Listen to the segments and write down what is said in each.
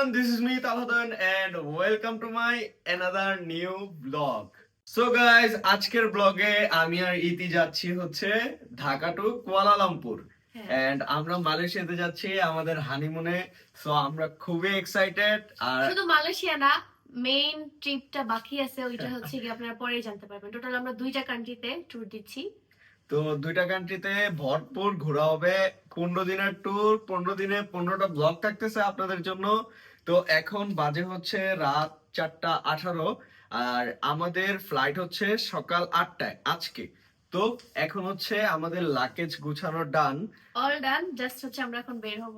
everyone, this is me Talhadan and welcome to my another new vlog. So guys, আজকের ব্লগে আমি আর ইতি যাচ্ছি হচ্ছে ঢাকা টু কুয়ালালামপুর। এন্ড আমরা মালয়েশিয়াতে যাচ্ছি আমাদের হানিমুনে সো আমরা খুবই এক্সাইটেড আর শুধু মালয়েশিয়া না মেইন ট্রিপটা বাকি আছে ওইটা হচ্ছে কি আপনারা পরে জানতে পারবেন। টোটাল আমরা দুইটা কান্ট্রিতে ট্যুর দিচ্ছি। তো দুইটা কান্ট্রিতে ভরপুর ঘোরা হবে। পনেরো দিনের ট্যুর পনেরো দিনে পনেরোটা ব্লগ থাকতেছে আপনাদের জন্য। তো এখন বাজে হচ্ছে রাত চারটা আঠারো আর আমাদের ফ্লাইট হচ্ছে সকাল আটটায় আজকে। তো এখন হচ্ছে আমাদের লাকেজ গুছানোর ডান অল ডান জাস্ট হচ্ছে আমরা এখন বের হব।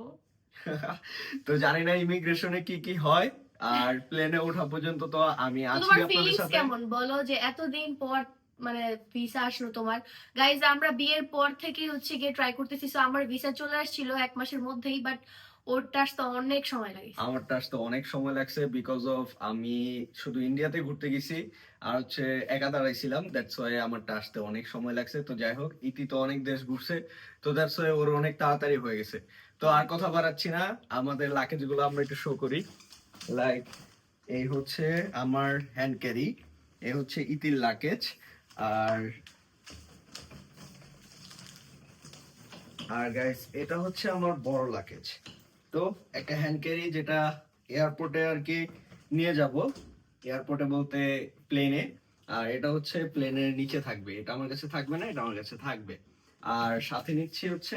তো জানি না ইমিগ্রেশনে কি কি হয় আর প্লেনে ওঠা পর্যন্ত তো আমি আছি আপনাদের সাথে। কেমন? বলো যে এতদিন পর মানে ভিসা আসলো তোমার। গাইজ আমরা বিয়ের পর থেকে হচ্ছে গিয়ে ট্রাই করতেছি। সো আমার ভিসা চলে আসছিল এক মাসের মধ্যেই বাট ওরটা আসতে অনেক সময় লাগে আমারটা আসতে অনেক সময় লাগছে বিকজ অফ আমি শুধু ইন্ডিয়াতে ঘুরতে গেছি, আর হচ্ছে একা দাঁড়াইছিলাম দ্যাটস ওয়াই আমারটা আসতে অনেক সময় লাগছে। তো যাই হোক, ইতি তো অনেক দেশ ঘুরছে, তো দ্যাটস ওয়াই ওর অনেক তাড়াতাড়ি হয়ে গেছে। তো আর কথা বাড়াচ্ছি না, আমাদের লাকেজগুলো আমরা একটু শো করি। লাইক এই হচ্ছে আমার হ্যান্ড ক্যারি এই হচ্ছে ইতির লাকেজ আর আর গাইস এটা হচ্ছে আমার বড় লাকেজ তো একটা হ্যান্ড ক্যারি যেটা এয়ারপোর্টে আর কি নিয়ে যাব এয়ারপোর্টে বলতে প্লেনে আর এটা হচ্ছে প্লেনের নিচে থাকবে। এটা আমার কাছে থাকবে না, এটা আমার কাছে থাকবে। আর সাথে নিচ্ছি হচ্ছে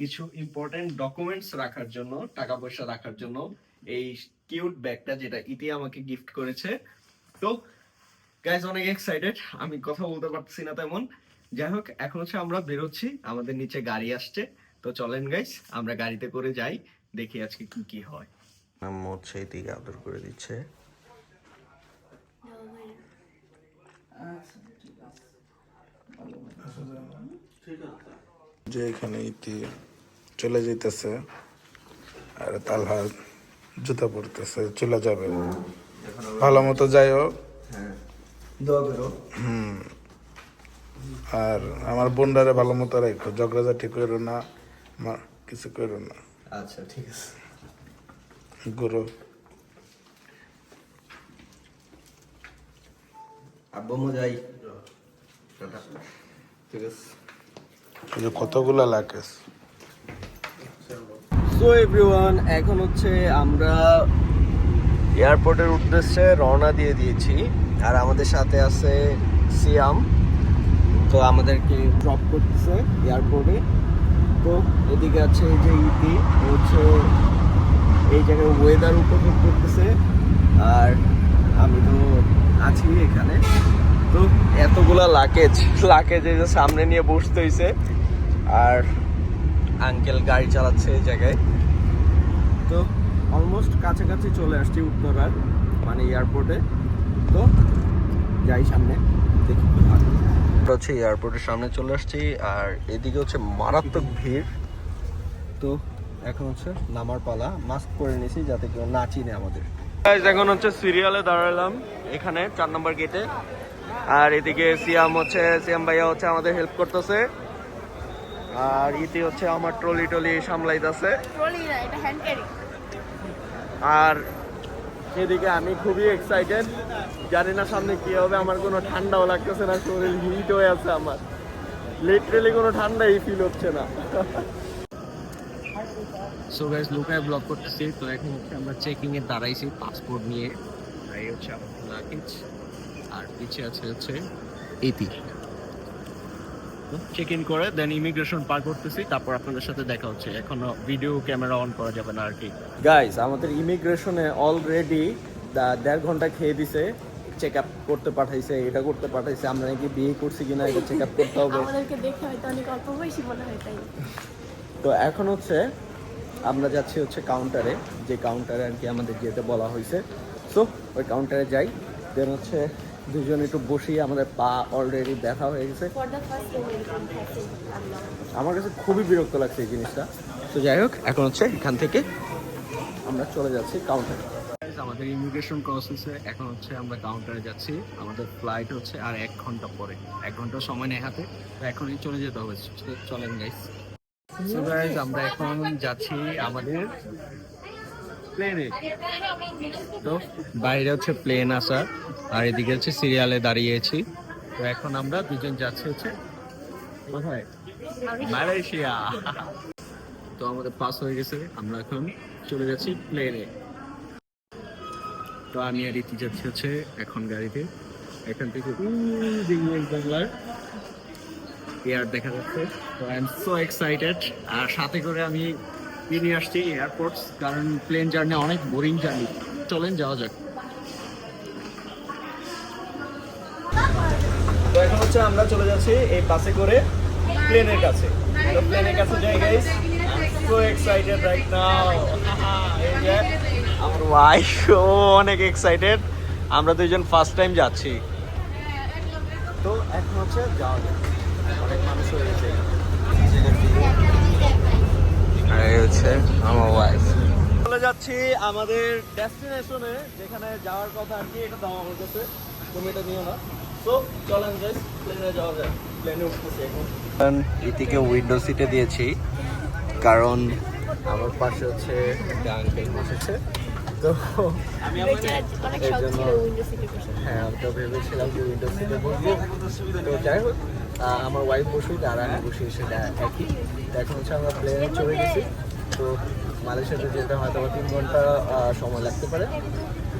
কিছু ইম্পর্টেন্ট ডকুমেন্টস রাখার জন্য, টাকা পয়সা রাখার জন্য। এই কিউট ব্যাগটা যেটা ইতি আমাকে গিফট করেছে। তো গাইজ অনেক এক্সাইটেড আমি কথা বলতে পারছি না তেমন। যাই হোক, এখন হচ্ছে আমরা বেরোচ্ছি। আমাদের নিচে গাড়ি আসছে। তো চলেন গাইস আমরা গাড়িতে করে যাই। দেখি আজকে কি কি হয়। আম্মু হচ্ছে এদিকে আদর করে দিচ্ছে। যে এখানে ইতি চলে যেতেছে আর তালহা জুতা পরতেছে চলে যাবে। ভালো মতো যাইও। করো। আর আমার বোনডারে ভালো মতো রাখো ঝগড়াঝাটি করো না কিছু করো না। আচ্ছা ঠিক আছে। গুরু। আব্বু মো যাই। ঠিক আছে। কতগুলা সো এভরিওয়ান এখন হচ্ছে আমরা এয়ারপোর্টের উদ্দেশ্যে রওনা দিয়ে দিয়েছি। আর আমাদের সাথে আছে সিয়াম। তো আমাদেরকে ড্রপ করতেছে এয়ারপোর্টে তো এদিকে আছে এই যে ইতি হচ্ছে এই জায়গায় ওয়েদার উপভোগ করতেছে। আর আমি তো আছি এখানে। তো এতগুলা লাকেজ লাকেজ এই যে সামনে নিয়ে বসতে হয়েছে আর আঙ্কেল গাড়ি চালাচ্ছে এই জায়গায়। তো অলমোস্ট কাছাকাছি চলে আসছি উত্তরার মানে এয়ারপোর্টে তো যাই সামনে, দেখি আমরা হচ্ছে এয়ারপোর্টের সামনে চলে আসছি আর এদিকে হচ্ছে মারাত্মক ভিড়। তো এখন হচ্ছে নামার পালা মাস্ক পরে নিয়েছি যাতে কেউ না চিনে আমাদের। এখন হচ্ছে সিরিয়ালে দাঁড়ালাম এখানে চার নম্বর গেটে আর এদিকে সিয়াম হচ্ছে সিয়াম ভাইয়া হচ্ছে আমাদের হেল্প করতেছে। আর ইতি হচ্ছে আমার ট্রলি টলি সামলাইতেছে। ট্রলি না এটা হ্যান্ড ক্যারি আর এদিকে আমি খুবই এক্সাইটেড জানি না সামনে কি হবে, আমার কোনো ঠান্ডাও লাগতেছে না, শরীর হিট হয়ে আছে আমার। লিটারেলি কোনো ঠান্ডাই ফিল হচ্ছে না। সো গাইস লুকায় ব্লক করতেছি, তো এখন হচ্ছে আমরা চেকিং এ দাঁড়াইছি পাসপোর্ট নিয়ে। এই হচ্ছে আমার লাগেজ আর পিছে আছে হচ্ছে ইতি চেক ইন করে দেন ইমিগ্রেশন পার করতেছি তারপর আপনাদের সাথে দেখা হচ্ছে। এখনও ভিডিও ক্যামেরা অন করা যাবে না আর কি। গাইস আমাদের ইমিগ্রেশনে অলরেডি দেড় ঘণ্টা খেয়ে দিছে চেক আপ করতে পাঠাইছে এটা করতে পাঠাইছে আমরা নাকি বিয়ে করছি কিনা এটা চেক আপ করতে হবে। আমাদেরকে দেখে হয়তো অনেক অল্প বয়সী মনে হয় তাই। তো এখন হচ্ছে আমরা যাচ্ছি হচ্ছে কাউন্টারে যে কাউন্টারে আর কি আমাদের যেতে বলা হয়েছে তো ওই কাউন্টারে যাই দেন হচ্ছে দুজন একটু বসিয়ে আমাদের পা অলরেডি ব্যথা হয়ে গেছে। ফর দ্য ফার্স্ট আমার কাছে খুবই বিরক্ত লাগছে এই জিনিসটা। তো যাই হোক এখন হচ্ছে এখান থেকে আমরা চলে যাচ্ছি কাউন্টারে আমাদের ইমিগ্রেশন প্রসেসে এখন হচ্ছে আমরা কাউন্টারে যাচ্ছি। আমাদের ফ্লাইট হচ্ছে আর এক ঘণ্টা পরে। এক ঘণ্টা সময় নেই হাতে তো এখনই চলে যেতে হবে। চলেন গাইস আমরা এখন যাচ্ছি আমাদের প্লেনে তো বাইরে হচ্ছে প্লেন আসা, আর এদিকে হচ্ছে সিরিয়ালে দাঁড়িয়েছি। তো এখন আমরা দুজন যাচ্ছি হচ্ছে কোথায়? মালয়েশিয়া তো আমাদের পাস হয়ে গেছে, আমরা এখন চলে যাচ্ছি প্লেনে তো আমি আর ইতি যাচ্ছি হচ্ছে এখন গাড়িতে। এখান থেকে বাংলার এয়ার দেখা যাচ্ছে। তো আই এম সো এক্সাইটেড আর সাথে করে আমি কি নিয়ে আসছি এয়ারপোর্টস কারণ প্লেন জার্নি অনেক বোরিং জার্নি চলেন, যাওয়া যাক। তো এখন হচ্ছে আমরা চলে যাচ্ছি এই বাসে করে প্লেনের কাছে। তো প্লেনের কাছে যাই guys so excited right now এই যে আমার ওয়াইফ অনেক এক্সাইটেড আমরা দুইজন ফার্স্ট টাইম যাচ্ছি। তো এখন হচ্ছে যাওয়া যাক। অনেক মানুষ হয়ে গেছে আর এই হচ্ছে আমার ওয়াইফ চলে যাচ্ছি আমাদের ডেস্টিনেশনে যেখানে যাওয়ার কথা আর কি এটা দাও আমার কাছে তুমি এটা নিও না। তো চলেন গাইস প্লেনে যাওয়া যায় প্লেনে উঠতেছি এখন। ইতিকে উইন্ডো সিটে দিয়েছি। কারণ আমার পাশে হচ্ছে একটা আঙ্কেল বসেছে। তো আমি অনেক জন্য- উইন্ডো সিটে বসে। হ্যাঁ আমি তো ভেবেছিলাম যে উইন্ডো সিটে বসবো। তো যাই হোক আমার ওয়াইফ বসে আর আমি বসি সেটা একই। এখন হচ্ছে আমরা প্লেনে চলে গেছি। তো মালয়েশিয়াতে যেতে হয়তো তিন ঘণ্টা সময় লাগতে পারে।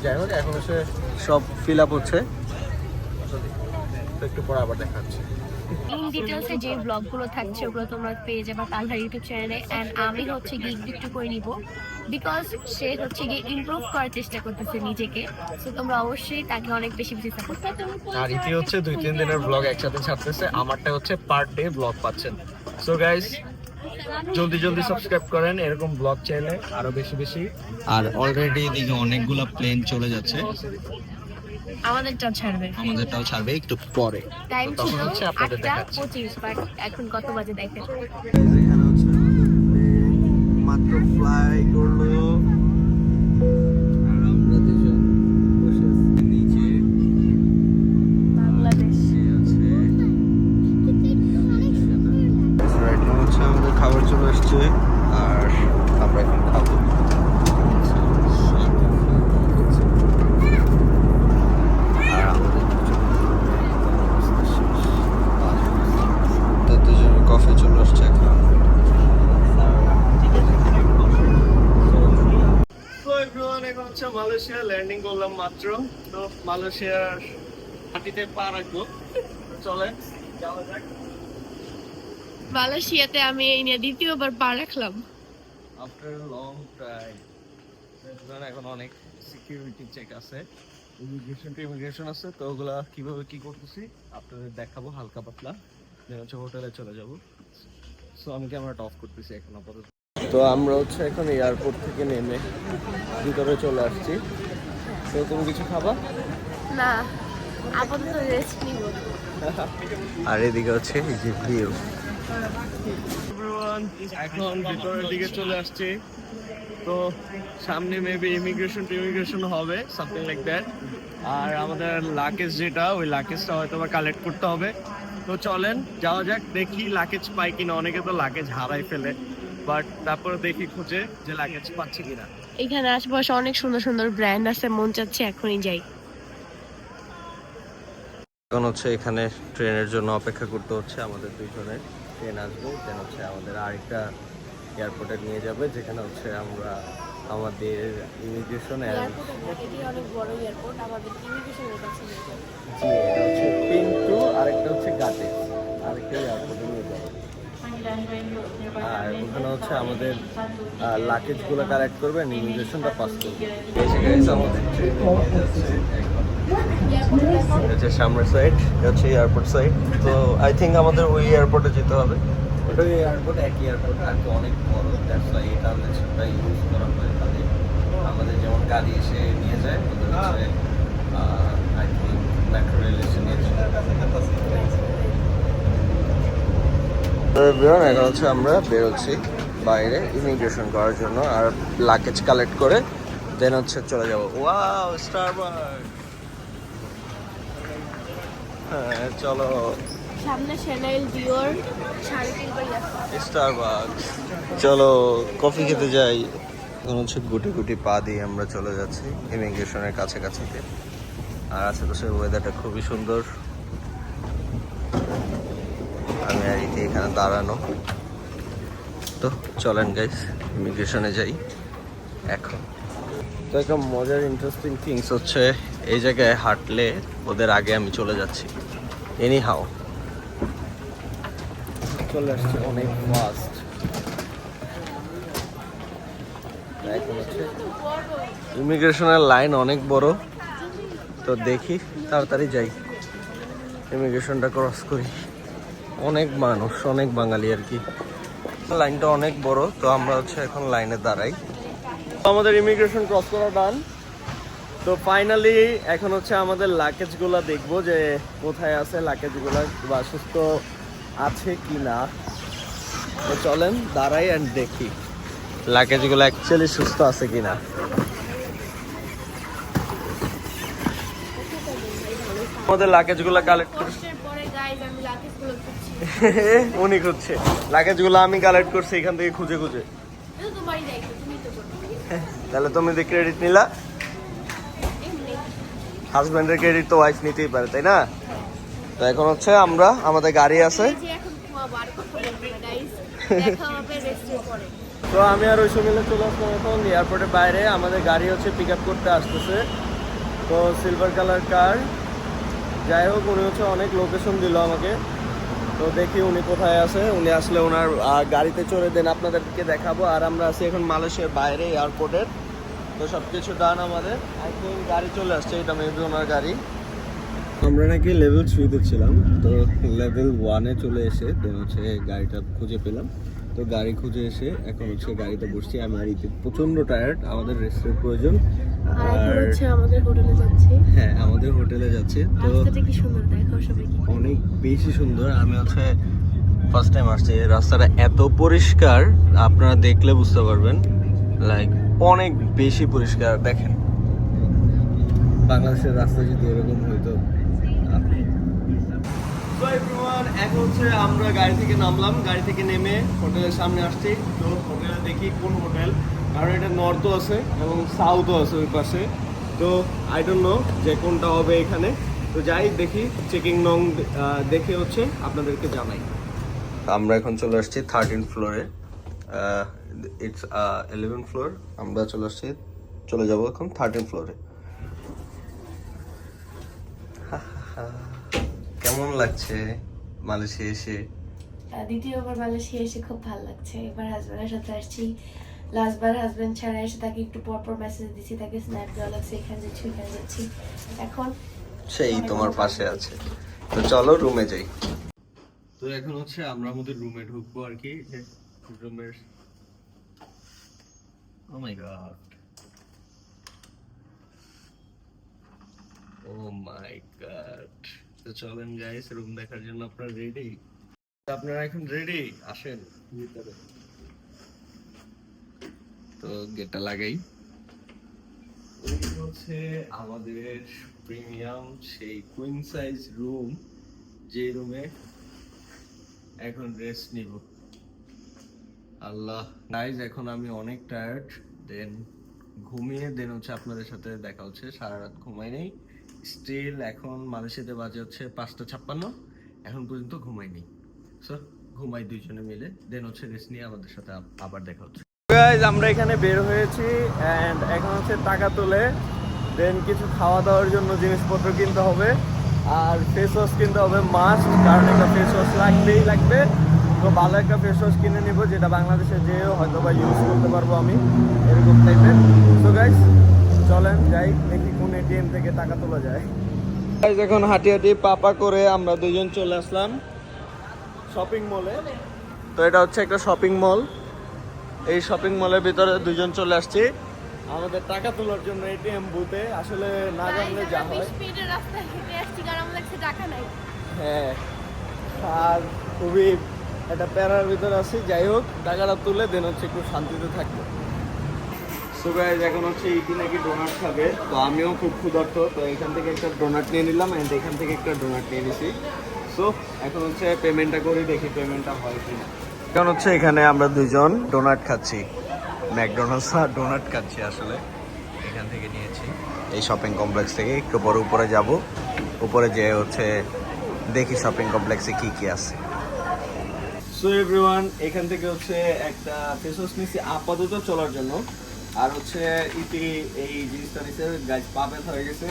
যাই হোক, এখন হচ্ছে সব ফিল আপ হচ্ছে। তো একটু পরে আবার দেখা হচ্ছে। ইন ডিটেলসে যে ব্লগগুলো থাকছে ওগুলো তোমরা পেয়ে যাবে তালহার ইউটিউব চ্যানেলে অ্যান্ড আমি হচ্ছে গিয়ে একটু করে নিব। বিকজ সে হচ্ছে গিয়ে ইমপ্রুভ করার চেষ্টা করতেছে নিজেকে। সো তোমরা অবশ্যই তাকে অনেক বেশি বেশি সাপোর্ট আর ইতি হচ্ছে দুই তিন দিনের ব্লগ একসাথে ছাড়তেছে। আমারটা হচ্ছে পার ডে ব্লগ পাচ্ছেন। সো গাইস জলদি জলদি সাবস্ক্রাইব করেন এরকম ব্লগ চাইলে আরও বেশি বেশি। আর অলরেডি এদিকে অনেকগুলো প্লেন চলে যাচ্ছে। আমাদেরটাও ছাড়বে। আমাদেরটাও ছাড়বে একটু পরে। টাইম ছিল আটটা পঁচিশ বাট এখন কত বাজে দেখেন। এখানে মাত্র ফ্লাই ল্যান্ডিং করলাম মাত্র। তো মালয়েশিয়ার মাটিতে পা রাখব। চলে যাওয়া যাক। মালয়েশিয়াতে আমি এই নিয়ে দ্বিতীয়বার পা রাখলাম। আফটার লং টাইম এখন অনেক সিকিউরিটি চেক আছে। ইমিগ্রেশন টু ইমিগ্রেশন আছে। তো ওগুলা কীভাবে কি করতেছি আপনাদের দেখাবো হালকা পাতলা। দেন হচ্ছে হোটেলে চলে যাব। সো আমি ক্যামেরাটা অফ করতেছি এখন আপাতত। তো আমরা হচ্ছে এখন এয়ারপোর্ট থেকে নেমে ভিতরে চলে আসছি। তো তুমি কিছু খাবা? না আপাতত রেস্ট নিব। আর এদিকে হচ্ছে এই যে ভিউ এখন ভিতরের দিকে চলে আসছে। তো সামনে মেবি ইমিগ্রেশন ইমিগ্রেশন হবে সামথিং লাইক দ্যাট আর আমাদের লাকেজ যেটা ওই লাকেজটা হয়তো বা কালেক্ট করতে হবে। তো চলেন যাওয়া যাক দেখি লাকেজ পাই কিনা। অনেকে তো লাকেজ হারাই ফেলে। বাট তারপরে দেখি খুঁজে যে লাকেজ পাচ্ছি কিনা। এখানে আশেপাশে অনেক সুন্দর সুন্দর ব্র্যান্ড আছে মন চাচ্ছে এখনই যাই। এখন হচ্ছে এখানে ট্রেনের জন্য অপেক্ষা করতে হচ্ছে আমাদের দুইজনের। ট্রেন আসবে দেন হচ্ছে আমাদের আরেকটা এয়ারপোর্টে নিয়ে যাবে যেখানে হচ্ছে আমরা আমাদের ইমিগ্রেশন অনেক বড় এয়ারপোর্ট আমাদের ইমিগ্রেশনের কাছে নিয়ে যাবে। জি এটা হচ্ছে পিন্টু আরেকটা হচ্ছে গাটে আরেকটা এয়ারপোর্টে আর ওখানে হচ্ছে আমাদের লাকেজগুলো কালেক্ট করবে ইমিগ্রেশনটা পাস করবে। আমাদের ট্রেন হচ্ছে সামনের সাইড হচ্ছে এয়ারপোর্ট সাইড তো আই থিঙ্ক আমাদের ওই এয়ারপোর্টে যেতে হবে। ওটা ওই এয়ারপোর্ট একই এয়ারপোর্ট আর কি অনেক বড় দ্যাটস ওয়াই এটা ইউজ করা হয় তাদের। আমাদের যেমন গাড়ি এসে নিয়ে যায় ওদের হচ্ছে আই থিঙ্ক মেট্রো রেল এসে নিয়ে যায় এখন হচ্ছে আমরা বেরোচ্ছি বাইরে ইমিগ্রেশন করার জন্য আর লাগেজ কালেক্ট করে দেন হচ্ছে চলে যাব। ওয়াও স্টারবাক হ্যাঁ চলো। সামনে ডিওর স্টারবাক চলো কফি খেতে যাই। এখন হচ্ছে গুটি গুটি পা দিয়ে আমরা চলে যাচ্ছি ইমিগ্রেশনের কাছাকাছিতে আর আশেপাশের ওয়েদারটা খুবই সুন্দর। আমি আর ইতি এখানে দাঁড়ানো। তো চলেন গাইস ইমিগ্রেশনে যাই। এখন। তো একটা মজার ইন্টারেস্টিং থিংস হচ্ছে, এই জায়গায় হাঁটলে ওদের আগে আমি চলে যাচ্ছি। এনি হাও চলে আসছে অনেক ফাস্ট ইমিগ্রেশনের লাইন অনেক বড়। তো দেখি, তাড়াতাড়ি যাই। ইমিগ্রেশনটা ক্রস করি। অনেক মানুষ অনেক বাঙালি আর কি। লাইনটা অনেক বড় তো আমরা হচ্ছে এখন লাইনে দাঁড়াই। আমাদের ইমিগ্রেশন ক্রস করা ডান তো ফাইনালি এখন হচ্ছে আমাদের লাকেজগুলো দেখব যে কোথায় আছে লাকেজগুলো বা সুস্থ আছে কি না তো চলেন দাঁড়াই অ্যান্ড দেখি লাকেজগুলো অ্যাকচুয়ালি সুস্থ আছে কি না আমাদের লাকেজগুলো কালেক্ট করছি উনি খুঁজছে। লাগেজগুলো আমি কালেক্ট করছি এখান থেকে খুঁজে খুঁজে। তাহলে তুমি যে ক্রেডিট নিলা? হাজব্যান্ডের ক্রেডিট তো ওয়াইফ নিতেই পারে তাই না? তো এখন হচ্ছে আমরা আমাদের গাড়ি আছে। তো আমি আর ওই মিলে চলে আসলাম এখন এয়ারপোর্টের বাইরে। আমাদের গাড়ি হচ্ছে পিক আপ করতে আসতেছে। তো সিলভার কালার কার যাই হোক, উনি হচ্ছে অনেক লোকেশন দিল আমাকে। তো দেখি উনি কোথায় আছে। উনি আসলে ওনার গাড়িতে চড়ে দেন, আপনাদেরকে দেখাবো। আর আমরা আছি এখন মালয়েশিয়ার বাইরে এয়ারপোর্টের তো সব কিছু ডান আমাদের। থিঙ্ক গাড়ি চলে আসছে, এটা মেবি ওনার গাড়ি। আমরা নাকি লেভেল থ্রিতে ছিলাম। তো লেভেল ওয়ানে চলে এসে দেন হচ্ছে গাড়িটা খুঁজে পেলাম। তো গাড়ি খুঁজে এসে এখন হচ্ছে গাড়িতে বসছি। আমি আর ইতি প্রচণ্ড টায়ার্ড আমাদের রেস্টের প্রয়োজন। আর হচ্ছে আমাদের হোটেলে যাচ্ছে। হ্যাঁ আমাদের হোটেলে যাচ্ছে। তো কি সুন্দর দেখো সবাই অনেক বেশি সুন্দর। আমি হচ্ছে ফার্স্ট টাইম আসছি। রাস্তাটা এত পরিষ্কার আপনারা দেখলে বুঝতে পারবেন। লাইক অনেক বেশি পরিষ্কার দেখেন। বাংলাদেশের রাস্তা যদি এরকম হইতো এখন হচ্ছে আমরা গাড়ি থেকে নামলাম, গাড়ি থেকে নেমে হোটেলের সামনে আসছি। তো হোটেলে দেখি কোন হোটেল, কারণ এটা নর্থও আছে এবং সাউথও আছে ওই পাশে। তো আই ডোন্ট নো যে কোনটা হবে এখানে। তো যাই দেখি চেকিং নং দেখে হচ্ছে আপনাদেরকে জানাই। আমরা এখন চলে আসছি থার্টিন ফ্লোরে ইটস ইলেভেন ফ্লোর আমরা চলে আসছি, চলে যাব এখন থার্টিন ফ্লোরে কেমন লাগছে মালয়েশিয়া এসে? দ্বিতীয়বার মালয়েশিয়া এসে খুব ভালো লাগছে। এবার হাজব্যান্ডের সাথে আসছি। লাস্টবার হাজব্যান্ড ছাড়া এসে তাকে একটু পর পর মেসেজ দিচ্ছি তাকে স্ন্যাপ দেওয়া লাগছে এখানে যাচ্ছি এখানে যাচ্ছি। এখন সেই তোমার পাশে আছে। তো চলো রুমে যাই। তো এখন হচ্ছে আমরা আমাদের রুমে ঢুকবো আর কি রুমের ও মাই গড ও মাই গড তো চলেন গাইস রুম দেখার জন্য আপনারা রেডি আপনারা এখন রেডি আসেন তো গেটটা লাগাই। হচ্ছে আমাদের প্রিমিয়াম সেই কুইন সাইজ রুম যে রুমে এখন রেস্ট নিব। আল্লাহ গাইজ এখন আমি অনেক টায়ার্ড দেন ঘুমিয়ে দেন হচ্ছে আপনাদের সাথে দেখা হচ্ছে, সারা রাত ঘুমাই নেই। স্টিল এখন মালয়েশিয়াতে বাজে হচ্ছে পাঁচটা ছাপ্পান্ন। এখন পর্যন্ত ঘুমাইনি। সো ঘুমাই দুইজনে মিলে। দেন হচ্ছে রেস্ট নিয়ে আমাদের সাথে আবার দেখা হচ্ছে। আমরা এখানে বের হয়েছি অ্যান্ড এখন হচ্ছে টাকা তুলে দেন কিছু খাওয়া দাওয়ার জন্য জিনিসপত্র কিনতে হবে। আর ফেস ওয়াশ কিনতে হবে মাস্ট কারণ একটা ফেস ওয়াশ লাগবেই লাগবে। তো ভালো একটা ফেস ওয়াশ কিনে নিব, যেটা বাংলাদেশে যেও হয়তো বা ইউজ করতে পারব আমি, এরকম টাইপের তো গাইজ চলেন, যাই, দেখি এটিএম থেকে টাকা তোলা যায়। এখন হাঁটি হাঁটি পাপা করে আমরা দুজন চলে আসলাম শপিং মলে তো এটা হচ্ছে একটা শপিং মল এই শপিং মলের ভিতরে দুজন চলে আসছি। আমাদের টাকা তোলার জন্য এটিএম বুথে আসলে না জানলে যা হয়। মিনিটের রাস্তা হেঁটে আসছি কারণ আমার কাছে টাকা নাই। হ্যাঁ। আর খুবই একটা প্যারার ভিতরে আছি। যাই হোক টাকাটা তুলে দেন হচ্ছে একটু শান্তিতে থাকব। সো গাইজ এখন হচ্ছে ইতি নাকি ডোনাট খাবে? তো আমিও খুব ক্ষুধার্ত, তো এখান থেকে একটা ডোনাট নিয়ে নিলাম অ্যান্ড এখান থেকে একটা ডোনাট নিয়ে নিছি। সো এখন হচ্ছে পেমেন্টটা করি, দেখি পেমেন্টটা হয় কিনা। এখন হচ্ছে এখানে আমরা দুজন ডোনাট খাচ্ছি। ম্যাকডোনাল্ডস আর ডোনাট খাচ্ছি আসলে। এখান থেকে নিয়েছি। এই শপিং কমপ্লেক্স থেকে একটু পরে উপরে যাব। উপরে যেয়ে হচ্ছে দেখি শপিং কমপ্লেক্সে কি কি আছে। সো এভরিওয়ান এখান থেকে হচ্ছে একটা ফেস ওয়াশ নিছি। আপাতত চলার জন্য। আর হচ্ছে ইতি এই জিনিসটা নিছে গাছ পা ব্যথা হয়ে গেছে।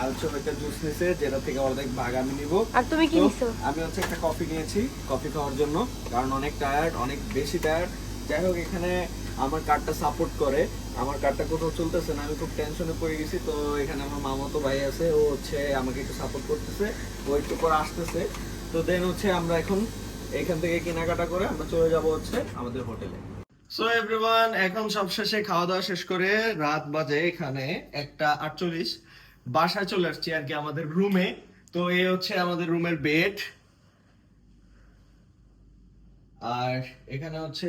আর হচ্ছে একটা জুস নিছে যেটা থেকে অর্ধেক ভাগ আমি নিব। আর তুমি কি নিছো? আমি হচ্ছে একটা কফি নিয়েছি কফি খাওয়ার জন্য কারণ অনেক টায়ার্ড অনেক বেশি টায়ার্ড যাই হোক এখানে আমার কার্ডটা সাপোর্ট করে। আমার কার্ডটা কোথাও চলতেছে না আমি খুব টেনশনে পড়ে গেছি। তো এখানে আমার মামাতো ভাই আছে ও হচ্ছে আমাকে একটু সাপোর্ট করতেছে। ও একটু পরে আসতেছে। তো দেন হচ্ছে আমরা এখন এখান থেকে কেনাকাটা করে আমরা চলে যাব হচ্ছে আমাদের হোটেলে সো এভরিওয়ান এখন সব শেষে খাওয়া দাওয়া শেষ করে রাত বাজে এখানে একটা আটচল্লিশ। বাসায় চলে আসছি আর কি আমাদের রুমে তো এই হচ্ছে আমাদের রুমের বেড আর এখানে হচ্ছে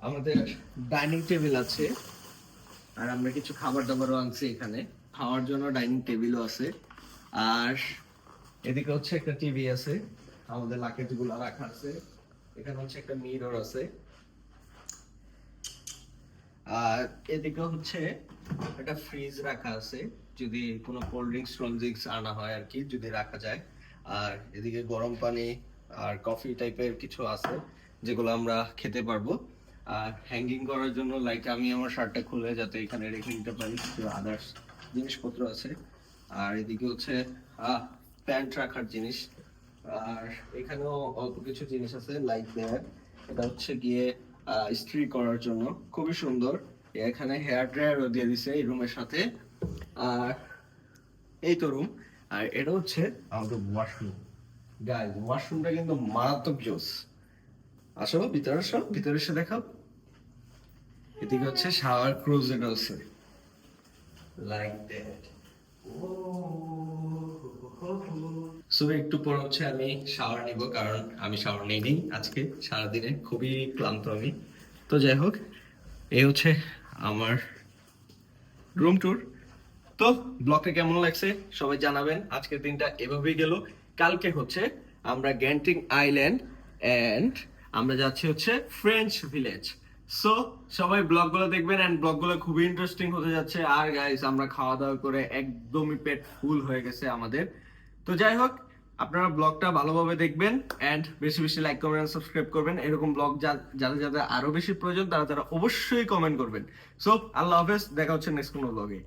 আমাদের ডাইনিং টেবিল আছে। আর আমরা কিছু খাবার দাবারও আনছি এখানে। খাওয়ার জন্য ডাইনিং টেবিলও আছে। আর এদিকে হচ্ছে একটা টিভি আছে। আমাদের লাকেজগুলো রাখা আছে। এখানে হচ্ছে একটা মিরর আছে। আর এদিকে হচ্ছে একটা ফ্রিজ রাখা আছে, যদি কোনো কোল্ড ড্রিঙ্কস ড্রিঙ্কস আনা হয় আর কি, যদি রাখা যায়। আর এদিকে গরম পানি আর কফি টাইপের কিছু আছে, যেগুলো আমরা খেতে পারব। আর হ্যাঙ্গিং করার জন্য লাইক আমি আমার শার্টটা খুলে যাতে এখানে রেখে দিতে পারি, কিছু আদার্স জিনিসপত্র আছে। আর এদিকে হচ্ছে প্যান্ট রাখার জিনিস। আর এখানেও অল্প কিছু জিনিস আছে লাইক এটা হচ্ছে গিয়ে ইস্ত্রি করার জন্য। খুবই সুন্দর। এখানে হেয়ার ড্রায়ারও দিয়ে দিছে এই রুমের সাথে। আর এই তো রুম আর এটা হচ্ছে আমাদের ওয়াশরুম গাইজ ওয়াশরুমটা কিন্তু মারাত্মক জোস। আসো, ভিতরে আসো, ভিতরে এসে দেখাও। এদিকে হচ্ছে শাওয়ার ক্লোজেট আছে। লাইক দ্যাট সো একটু পর হচ্ছে আমি শাওয়ার নিব, কারণ আমি শাওয়ার নেইনি আজকে, সারাদিনে। খুবই ক্লান্ত আমি। তো যাই হোক, এই হচ্ছে আমার রুম ট্যুর তো ব্লগটা কেমন লাগছে সবাই জানাবেন। আজকের দিনটা এভাবেই গেল। কালকে হচ্ছে আমরা গ্যান্টিং আইল্যান্ড এন্ড আমরা যাচ্ছি হচ্ছে ফ্রেঞ্চ ভিলেজ সো সবাই ব্লগগুলো দেখবেন এন্ড ব্লগগুলো খুবই ইন্টারেস্টিং হতে যাচ্ছে। আর গাইস আমরা খাওয়া দাওয়া করে একদমই পেট ফুল হয়ে গেছে আমাদের। তো যাই হোক আপনারা ব্লগটা ভালোভাবে দেখবেন অ্যান্ড বেশি বেশি লাইক কমেন্ট সাবস্ক্রাইব করবেন। এরকম ব্লগ যারা যাদের আরও বেশি প্রয়োজন, তারা তারা অবশ্যই কমেন্ট করবেন। সো আল্লাহ হাফেজ, দেখা হচ্ছে নেক্সট কোনো ব্লগে